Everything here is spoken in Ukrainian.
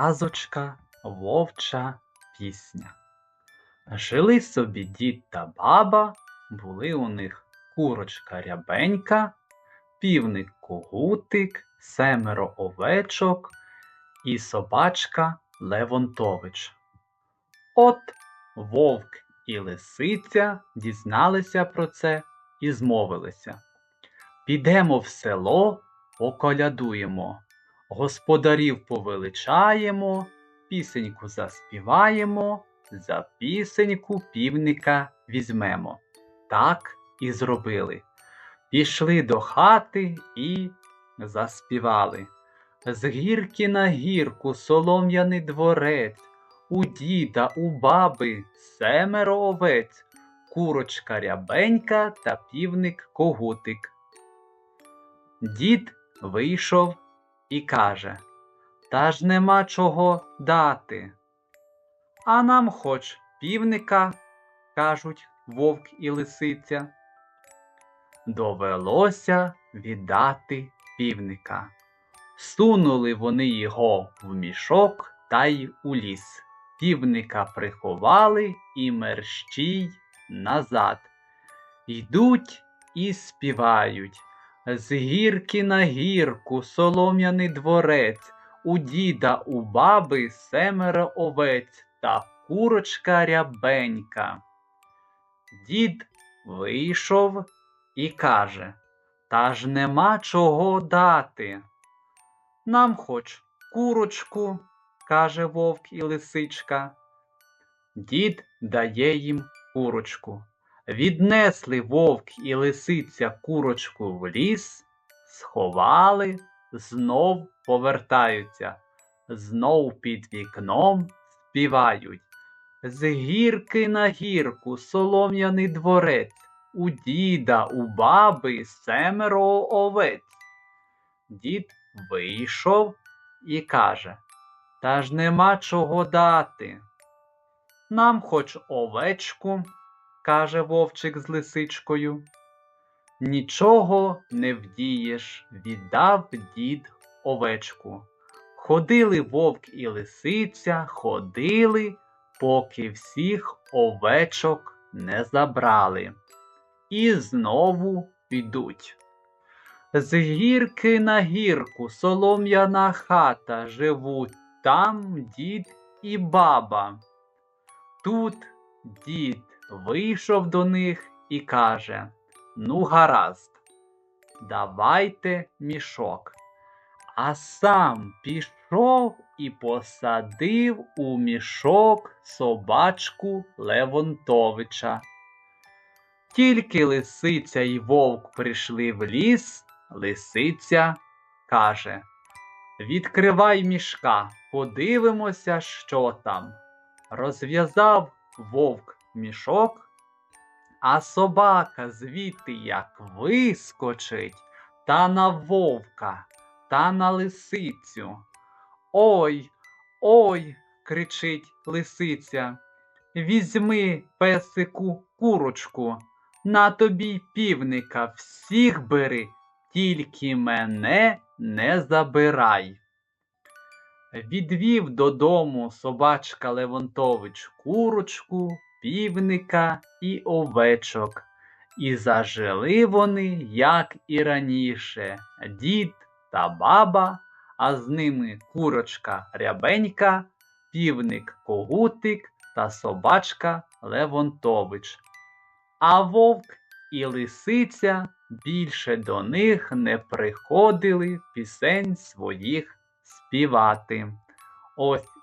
Казочка вовча пісня. Жили собі дід та баба, були у них курочка рябенька, півник когутик, семеро овечок і собачка Левонтович. От вовк і лисиця дізналися про це і змовилися. Підемо в село, околядуємо, господарів повеличаємо, пісеньку заспіваємо, за пісеньку півника візьмемо. Так і зробили. Пішли до хати і заспівали. З гірки на гірку солом'яний дворець, у діда, у баби семеро овець, курочка рябенька та півник когутик. Дід вийшов і каже Та ж нема чого дати. А нам хоч півника, кажуть вовк і лисиця. Довелося віддати півника. Сунули вони його в мішок та й у ліс. Півника приховали і мерщій назад. Йдуть і співають. З гірки на гірку солом'яний дворець, у діда, у баби семеро овець та курочка рябенька. Дід вийшов і каже Та ж нема чого дати. Нам хоч курочку, каже вовк і лисичка. Дід дає їм курочку. Віднесли вовк і лисиця курочку в ліс, сховали, знов повертаються, знов під вікном співають. З гірки на гірку солом'яний дворець, у діда, у баби семеро овець. Дід вийшов і каже Та ж нема чого дати. Нам хоч овечку каже вовчик з лисичкою. Нічого не вдієш, віддав дід овечку. Ходили вовк і лисиця, ходили, поки всіх овечок не забрали. І знову підуть. З гірки на гірку солом'яна хата живуть там дід і баба. Тут дід вийшов до них і каже Ну, гаразд, давайте мішок. А сам пішов і посадив у мішок собачку Левонтовича. Тільки лисиця й вовк прийшли в ліс, лисиця каже Відкривай мішка, подивимося, що там. Розв'язав вовк мішок, а собака звідти як вискочить та на вовка, та на лисицю. Ой, ой, кричить лисиця. Візьми, песику, курочку, на тобі півника всіх бери, тільки мене не забирай. Відвів додому собачка Левонтович курочку, півника і овечок. І зажили вони, як і раніше, дід та баба, а з ними курочка рябенька, півник когутик та собачка Левонтович. А вовк і лисиця більше до них не приходили пісень своїх співати. Ось